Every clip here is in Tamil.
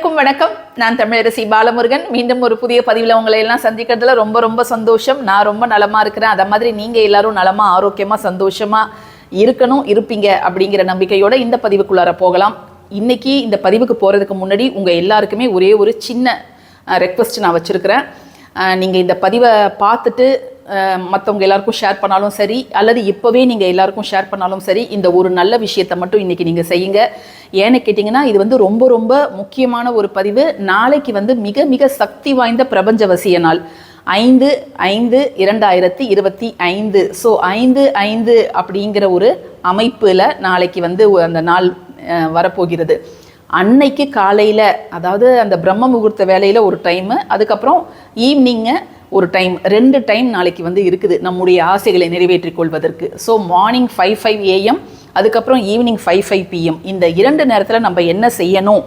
அனைவருக்கும் வணக்கம். நான் தமிழரசி பாலமுருகன். மீண்டும் ஒரு புதிய பதிவில் உங்களை எல்லாம் சந்திக்கிறதுல ரொம்ப ரொம்ப சந்தோஷம். நான் ரொம்ப நலமா இருக்கிறேன். அதை மாதிரி நீங்க எல்லாரும் நலமா ஆரோக்கியமா சந்தோஷமா இருக்கணும் இருப்பீங்க அப்படிங்கிற நம்பிக்கையோட இந்த பதிவுக்குள்ளார போகலாம். இன்னைக்கு இந்த பதிவுக்கு போறதுக்கு முன்னாடி உங்க எல்லாருக்குமே ஒரே ஒரு சின்ன ரெக்வஸ்ட் நான் வச்சிருக்கிறேன். நீங்கள் இந்த பதிவை பார்த்துட்டு மற்றவங்க எல்லாருக்கும் ஷேர் பண்ணாலும் சரி அல்லது இப்போவே நீங்கள் எல்லாருக்கும் ஷேர் பண்ணாலும் சரி இந்த ஒரு நல்ல விஷயத்தை மட்டும் இன்றைக்கி நீங்கள் செய்யுங்க. ஏன்னு கேட்டிங்கன்னா இது வந்து ரொம்ப ரொம்ப முக்கியமான ஒரு பதிவு. நாளைக்கு வந்து மிக மிக சக்தி வாய்ந்த பிரபஞ்சவசிய நாள். ஐந்து ஐந்து இரண்டாயிரத்தி இருபத்தி ஐந்து. ஸோ ஐந்து ஐந்து அப்படிங்கிற ஒரு அமைப்பில் நாளைக்கு வந்து அந்த நாள் வரப்போகிறது. அன்னைக்கு காலையில் அதாவது அந்த பிரம்ம முகூர்த்த வேலையில் ஒரு டைமு அதுக்கப்புறம் ஈவினிங்கு ஒரு டைம் ரெண்டு டைம் நாளைக்கு வந்து இருக்குது நம்முடைய ஆசைகளை நிறைவேற்றிக் கொள்வதற்கு. So morning five five AM அதுக்கப்புறம் ஈவினிங் ஃபைவ் ஃபைவ் பிஎம் இந்த இரண்டு நேரத்தில் நம்ம என்ன செய்யணும்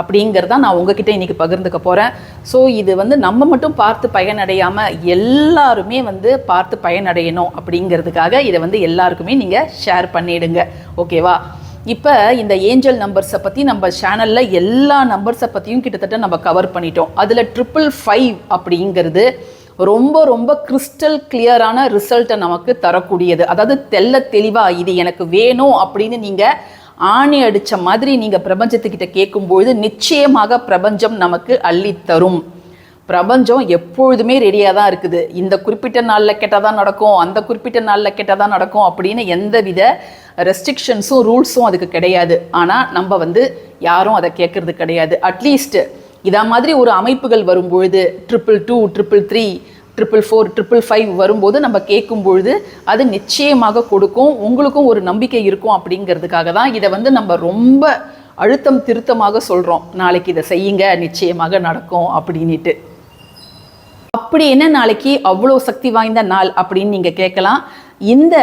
அப்படிங்கிறத நான் உங்ககிட்ட இன்றைக்கி பகிர்ந்துக்க போகிறேன் ஸோ இது வந்து நம்ம மட்டும் பார்த்து பயனடையாமல் எல்லாருமே வந்து பார்த்து பயனடையணும் அப்படிங்கிறதுக்காக இதை வந்து எல்லாருக்குமே நீங்கள் ஷேர் பண்ணிடுங்க. ஓகேவா இப்போ இந்த ஏஞ்சல் நம்பர்ஸை பற்றி நம்ம சேனலில் எல்லா நம்பர்ஸை பற்றியும் கிட்டத்தட்ட நம்ம கவர் பண்ணிட்டோம். அதில் ட்ரிபிள் ஃபைவ் அப்படிங்கிறது ரொம்ப ரொம்ப கிறிஸ்டல் கிளியரான ரிசல்ட்டை நமக்கு தரக்கூடியது. அதாவது தெல்ல தெளிவாக இது எனக்கு வேணும் அப்படின்னு நீங்கள் ஆணி அடித்த மாதிரி நீங்கள் பிரபஞ்சத்துக்கிட்ட கேட்கும்பொழுது நிச்சயமாக பிரபஞ்சம் நமக்கு அள்ளித்தரும். பிரபஞ்சம் எப்பொழுதுமே ரெடியாக தான் இருக்குது. இந்த குறிப்பிட்ட நாளில் கெட்டால் தான் நடக்கும் அந்த குறிப்பிட்ட நாளில் கெட்டால் தான் நடக்கும் அப்படின்னு எந்தவித ரெஸ்ட்ரிக்ஷன்ஸும் ரூல்ஸும் அதுக்கு கிடையாது. ஆனால் நம்ம வந்து யாரும் அதை கேட்குறது கிடையாது. அட்லீஸ்ட்டு இதா மாதிரி ஒரு அமைப்புகள் வரும்பொழுது triple two triple three triple four triple five வரும்போது நம்ம கேட்கும் பொழுது அது நிச்சயமாக கொடுக்கும் உங்களுக்கும் ஒரு நம்பிக்கை இருக்கும் அப்படிங்கிறதுக்காக தான் இதை வந்து நம்ம ரொம்ப அழுத்தம் திருத்தமாக சொல்கிறோம் நாளைக்கு இதை செய்யுங்க நிச்சயமாக நடக்கும் அப்படின்ட்டு அப்படி என்ன நாளைக்கு அவ்வளோ சக்தி வாய்ந்த நாள் அப்படின்னு நீங்கள் கேட்கலாம். இந்த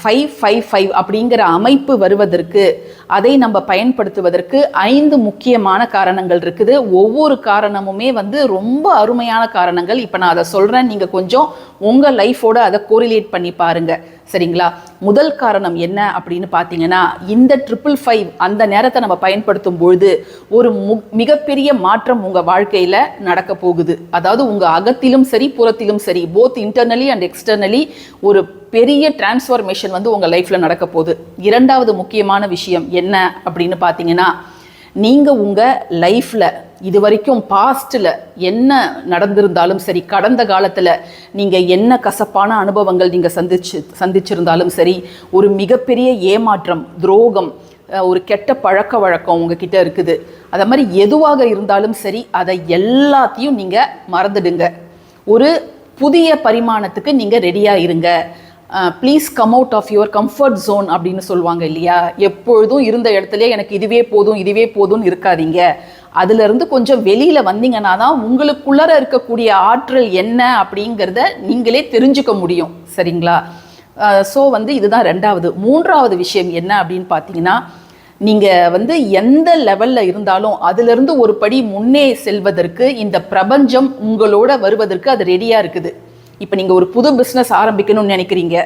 ஃபைவ் ஃபைவ் ஃபைவ் அப்படிங்கிற அமைப்பு வருவதற்கு அதை நம்ம பயன்படுத்துவதற்கு ஐந்து முக்கியமான காரணங்கள் இருக்குது. ஒவ்வொரு காரணமுமே வந்து ரொம்ப அருமையான காரணங்கள். இப்போ நான் அதை சொல்கிறேன் நீங்கள் கொஞ்சம் உங்கள் லைஃபோட அதை கோரிலேட் பண்ணி பாருங்கள் சரிங்களா? முதல் காரணம் என்ன அப்படின்னு பார்த்தீங்கன்னா இந்த ட்ரிபிள் ஃபைவ் அந்த நேரத்தை நம்ம பயன்படுத்தும் பொழுது ஒரு மு மிகப்பெரிய மாற்றம் உங்கள் வாழ்க்கையில் நடக்க போகுது. அதாவது உங்கள் அகத்திலும் சரி புறத்திலும் சரி போத் இன்டர்னலி அண்ட் எக்ஸ்டர்னலி ஒரு பெரிய டிரான்ஸ்ஃபர்மேஷன் வந்து உங்கள் லைஃப்பில் நடக்க போகுது. இரண்டாவது முக்கியமான விஷயம் என்ன அப்படின்னு பார்த்தீங்கன்னா நீங்கள் உங்கள் லைஃப்பில் இது வரைக்கும் பாஸ்ட்டில் என்ன நடந்திருந்தாலும் சரி கடந்த காலத்தில் நீங்கள் என்ன கசப்பான அனுபவங்கள் நீங்கள் சந்திச்சு சந்திச்சிருந்தாலும் சரி ஒரு மிகப்பெரிய ஏமாற்றம் துரோகம் ஒரு கெட்ட பழக்க வழக்கம் உங்ககிட்ட இருக்குது. அதை மாதிரி எதுவாக இருந்தாலும் சரி அதை எல்லாத்தையும் நீங்கள் மறந்துடுங்க. ஒரு புதிய பரிமாணத்துக்கு நீங்கள் ரெடியாக இருங்க. Please come out of your comfort zone அப்படின்னு சொல்லுவாங்க இல்லையா? எப்பொழுதும் இருந்த இடத்துலயே எனக்கு இதுவே போதும் இதுவே போதும்னு இருக்காதீங்க. அதுலேருந்து கொஞ்சம் வெளியில் வந்தீங்கன்னா தான் உங்களுக்குள்ளார இருக்கக்கூடிய ஆற்றல் என்ன அப்படிங்கிறத நீங்களே தெரிஞ்சுக்க முடியும். சரிங்களா? ஸோ வந்து இதுதான் ரெண்டாவது. மூன்றாவது விஷயம் என்ன அப்படின்னு பார்த்தீங்கன்னா நீங்கள் வந்து எந்த லெவலில் இருந்தாலும் அதுலேருந்து ஒரு படி முன்னே செல்வதற்கு இந்த பிரபஞ்சம் உங்களோட வருவதற்கு அது ரெடியாக இருக்குது. இப்போ நீங்கள் ஒரு புது பிஸ்னஸ் ஆரம்பிக்கணும்னு நினைக்கிறீங்க.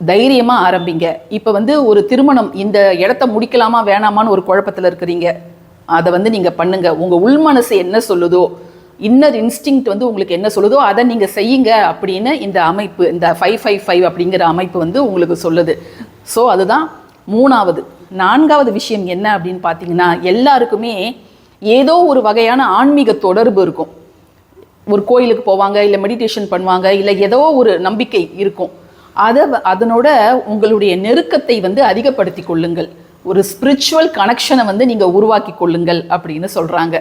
தைரியமாக ஆரம்பிங்க. இப்போ வந்து ஒரு திருமணம் இந்த இடத்த முடிக்கலாமா வேணாமான்னு ஒரு குழப்பத்தில் இருக்கிறீங்க. அதை வந்து நீங்கள் பண்ணுங்கள் உங்கள் உள்மனசு என்ன சொல்லுதோ இன்னர் இன்ஸ்டிங் வந்து உங்களுக்கு என்ன சொல்லுதோ அதை நீங்கள் செய்யுங்க அப்படின்னு இந்த அமைப்பு இந்த ஃபைவ் ஃபைவ் ஃபைவ் அப்படிங்கிற அமைப்பு வந்து உங்களுக்கு சொல்லுது. ஸோ அதுதான் மூணாவது. நான்காவது விஷயம் என்ன அப்படின்னு பார்த்தீங்கன்னா எல்லாருக்குமே ஏதோ ஒரு வகையான ஆன்மீக தொடர்பு இருக்கும். ஒரு கோயிலுக்கு போவாங்க இல்லை மெடிடேஷன் பண்ணுவாங்க இல்லை ஏதோ ஒரு நம்பிக்கை இருக்கும். அதை வ- அதனோட உங்களுடைய நெருக்கத்தை வந்து அதிகப்படுத்தி கொள்ளுங்கள். ஒரு ஸ்பிரிச்சுவல் கனெக்ஷனை வந்து நீங்கள் உருவாக்கி கொள்ளுங்கள் அப்படின்னு சொல்கிறாங்க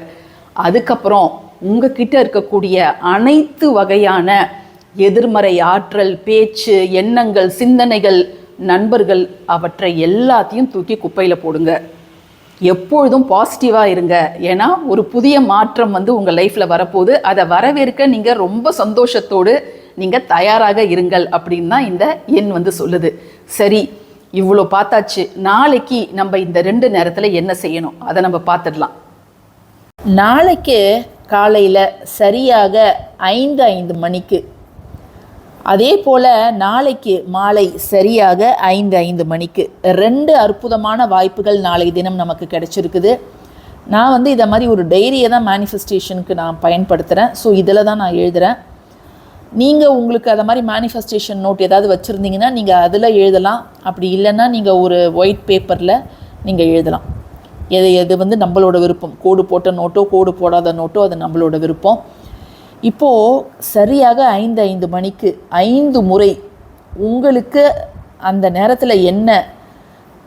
அதுக்கப்புறம் உங்ககிட்ட இருக்கக்கூடிய அனைத்து வகையான எதிர்மறை ஆற்றல் பேச்சு எண்ணங்கள் சிந்தனைகள் நண்பர்கள் அவற்றை எல்லாத்தையும் தூக்கி குப்பையில் போடுங்க. எப்பொழுதும் பாசிட்டிவாக இருங்க. ஏன்னா ஒரு புதிய மாற்றம் வந்து உங்கள் லைஃப்பில் வரப்போகுது. அதை வரவேற்க நீங்கள் ரொம்ப சந்தோஷத்தோடு நீங்கள் தயாராக இருங்கள் அப்படின்னு தான் இந்த எண் வந்து சொல்லுது. சரி இவ்வளோ பார்த்தாச்சு. நாளைக்கு நம்ம இந்த ரெண்டு நேரத்தில் என்ன செய்யணும்? அதை நம்ம பார்த்துடலாம். நாளைக்கு காலையில் சரியாக ஐந்து ஐந்து மணிக்கு அதே போல் நாளைக்கு மாலை சரியாக ஐந்து ஐந்து மணிக்கு ரெண்டு அற்புதமான வாய்ப்புகள் நாளை தினம் நமக்கு கிடைச்சிருக்குது. நான் வந்து இதை மாதிரி ஒரு டைரியை தான் மேனிஃபெஸ்டேஷனுக்கு நான் பயன்படுத்துகிறேன் ஸோ இதில் தான் நான் எழுதுகிறேன் நீங்கள் உங்களுக்கு அதை மாதிரி மேனிஃபெஸ்டேஷன் நோட் ஏதாவது வச்சுருந்தீங்கன்னா நீங்கள் அதில் எழுதலாம். அப்படி இல்லைன்னா நீங்கள் ஒரு ஒயிட் பேப்பரில் நீங்கள் எழுதலாம். எது எது வந்து நம்மளோட விருப்பம்? கோடு போட்ட நோட்டோ கோடு போடாத நோட்டோ அது நம்மளோட விருப்பம். இப்போது சரியாக ஐந்து ஐந்து மணிக்கு ஐந்து முறை உங்களுக்கு அந்த நேரத்தில் என்ன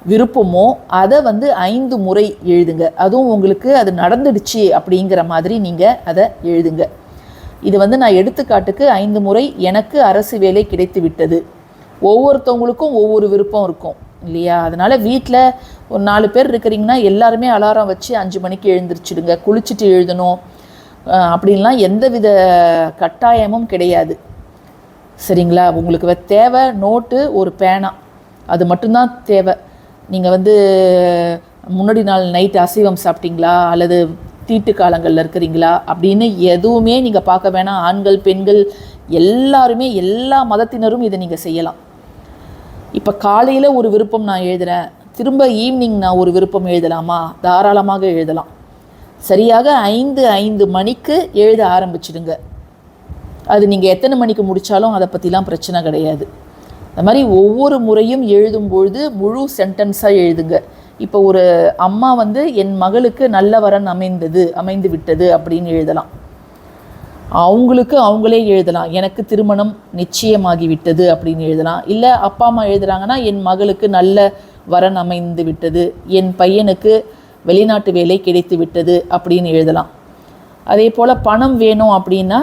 விருப்பமோ அதை வந்து ஐந்து முறை எழுதுங்க. அதுவும் உங்களுக்கு அது நடந்துடுச்சு அப்படிங்கிற மாதிரி நீங்கள் அதை எழுதுங்க. இது வந்து நான் எடுத்துக்காட்டுக்கு ஐந்து முறை எனக்கு அரசு வேலை கிடைத்து விட்டது. ஒவ்வொருத்தவங்களுக்கும் ஒவ்வொரு விருப்பம் இருக்கும் இல்லையா? அதனால் வீட்டில் ஒரு நாலு பேர் இருக்கிறீங்கன்னா எல்லாருமே அலாரம் வச்சு அஞ்சு மணிக்கு எழுந்திரிச்சிடுங்க. குளிச்சுட்டு எழுதணும். அப்படின்லாம் எந்தவித கட்டாயமும் கிடையாது. சரிங்களா? உங்களுக்கு தேவை நோட்டு ஒரு பேனா. அது மட்டும்தான் தேவை. நீங்கள் வந்து முன்னாடி நாள் நைட் அசைவம் சாப்பிட்டீங்களா? அல்லது தீட்டு காலங்களில் இருக்கிறீங்களா? அப்படின்னு எதுவுமே நீங்கள் பார்க்க வேணாம். ஆண்கள் பெண்கள் எல்லாருமே எல்லா மதத்தினரும் இதை நீங்கள் செய்யலாம். இப்போ காலையில் ஒரு விருப்பம் நான் எழுதுகிறேன் திரும்ப ஈவினிங் நான் ஒரு விருப்பம் எழுதலாமா? தாராளமாக எழுதலாம். சரியாக ஐந்து ஐந்து மணிக்கு எழுத ஆரம்பிச்சிடுங்க. அது நீங்கள் எத்தனை மணிக்கு முடித்தாலும் அதை பற்றிலாம் பிரச்சனை கிடையாது. அது மாதிரி ஒவ்வொரு முறையும் எழுதும்பொழுது முழு சென்டென்ஸாக எழுதுங்க. இப்போ ஒரு அம்மா வந்து என் மகளுக்கு நல்ல வரன் அமைந்தது அமைந்து விட்டது அப்படின்னு எழுதலாம். அவங்களுக்கு அவங்களே எழுதலாம். எனக்கு திருமணம் நிச்சயமாகி விட்டது அப்படின்னு எழுதலாம். இல்லை அப்பா அம்மா எழுதுறாங்கன்னா என் மகளுக்கு நல்ல வரன் அமைந்து விட்டது. என் பையனுக்கு வெளிநாட்டு வேலை கிடைத்து விட்டது அப்படின்னு எழுதலாம். அதே போல் பணம் வேணும் அப்படின்னா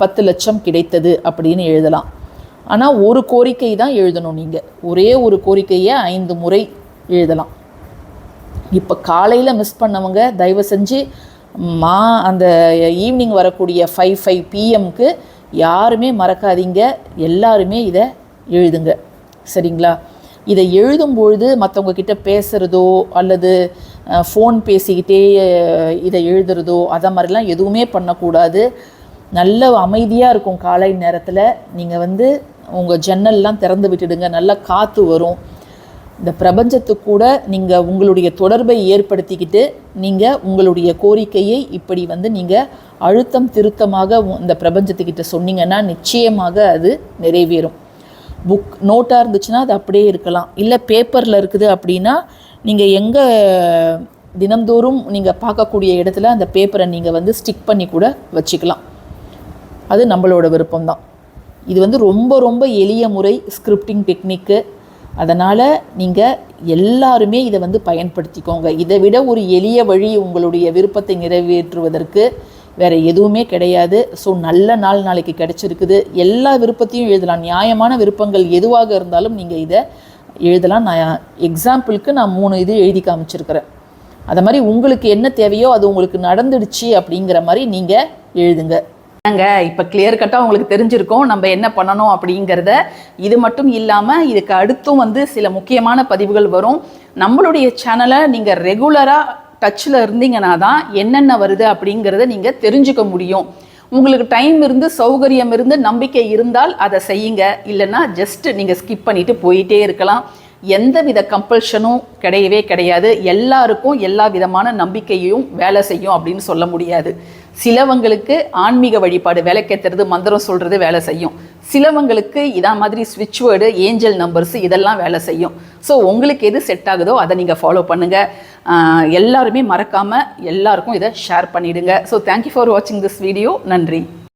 பத்து லட்சம் கிடைத்தது அப்படின்னு எழுதலாம். ஆனால் ஒரு கோரிக்கை தான் எழுதணும் நீங்கள் ஒரே ஒரு கோரிக்கையை ஐந்து முறை எழுதலாம். இப்போ காலையில் மிஸ் பண்ணவங்க தயவு செஞ்சு மா அந்த ஈவினிங் வரக்கூடிய ஃபைவ் ஃபைவ் பிஎம்க்கு யாருமே மறக்காதீங்க. எல்லாருமே இதை எழுதுங்க. சரிங்களா? இதை எழுதும்பொழுது மற்றவங்க கிட்ட பேசுகிறதோ அல்லது ஃபோன் பேசிக்கிட்டே இதை எழுதுறதோ அதை மாதிரிலாம் எதுவுமே பண்ணக்கூடாது. நல்ல அமைதியாக இருக்கும் காலை நேரத்தில். நீங்கள் வந்து உங்கள் ஜன்னல்லாம் திறந்து விட்டுடுங்க. நல்லா காற்று வரும். இந்த பிரபஞ்சத்துக்கு கூட நீங்கள் உங்களுடைய தொடர்பை ஏற்படுத்திக்கிட்டு நீங்கள் உங்களுடைய கோரிக்கையை இப்படி வந்து நீங்கள் அழுத்தம் திருத்தமாக உ- இந்த பிரபஞ்சத்துக்கிட்ட சொன்னீங்கன்னா நிச்சயமாக அது நிறைவேறும். புக் நோட்டாக இருந்துச்சுன்னா அது அப்படியே இருக்கலாம். இல்லை பேப்பரில் இருக்குது அப்படின்னா நீங்கள் எங்கே தினம்தோறும் நீங்கள் பார்க்கக்கூடிய இடத்துல அந்த பேப்பரை நீங்கள் வந்து ஸ்டிக் பண்ணி கூட வச்சுக்கலாம். அது நம்மளோட விருப்பம்தான். இது வந்து ரொம்ப ரொம்ப எளிய முறை ஸ்கிரிப்டிங் டெக்னிக்கு அதனால் நீங்கள் எல்லாருமே இதை வந்து பயன்படுத்திக்கோங்க. இதை விட ஒரு எளிய வழி உங்களுடைய விருப்பத்தை நிறைவேற்றுவதற்கு வேறு எதுவுமே கிடையாது. ஸோ நல்ல நாள் நாளைக்கு கிடச்சிருக்குது. எல்லா விருப்பத்தையும் எழுதலாம். நியாயமான விருப்பங்கள் எதுவாக இருந்தாலும் நீங்கள் இதை எழுதலாம். நான் எக்ஸாம்பிளுக்கு நான் மூணு இது எழுதி காமிச்சிருக்கிறேன். அதை மாதிரி உங்களுக்கு என்ன தேவையோ அது உங்களுக்கு நடந்துடுச்சு அப்படிங்கிற மாதிரி நீங்கள் எழுதுங்க. நாங்க இப்போ கிளியர் கட்டாக உங்களுக்கு தெரிஞ்சிருக்கோம். நம்ம என்ன பண்ணணும் அப்படிங்கிறத. இது மட்டும் இல்லாமல் இதுக்கு அடுத்தும் வந்து சில முக்கியமான பதிவுகள் வரும். நம்மளுடைய சேனலை நீங்கள் ரெகுலராக டச்சில் இருந்தீங்கன்னா தான் என்னென்ன வருது அப்படிங்கிறத நீங்கள் தெரிஞ்சுக்க முடியும். உங்களுக்கு டைம் இருந்து சௌகரியம் இருந்து நம்பிக்கை இருந்தால் அதை செய்யுங்க. இல்லைன்னா ஜஸ்ட் நீங்கள் ஸ்கிப் பண்ணிட்டு போயிட்டே இருக்கலாம். எந்தவித கம்பல்ஷனும் கிடையவே கிடையாது. எல்லாருக்கும் எல்லா விதமான நம்பிக்கையும் வேலை செய்யும் அப்படின்னு சொல்ல முடியாது. சிலவங்களுக்கு ஆன்மீக வழிபாடு விளக்கேத்துறது மந்திரம் சொல்கிறது வேலை செய்யும். சிலவங்களுக்கு இதா மாதிரி ஸ்விட்ச் வேர்டு ஏஞ்சல் நம்பர்ஸ் இதெல்லாம் வேலை செய்யும். ஸோ உங்களுக்கு எது செட் ஆகுதோ அதை நீங்கள் ஃபாலோ பண்ணுங்கள் எல்லாருமே மறக்காமல் எல்லாருக்கும் இதை ஷேர் பண்ணிவிடுங்க ஸோ தேங்க்யூ ஃபார் வாட்சிங் திஸ் வீடியோ நன்றி.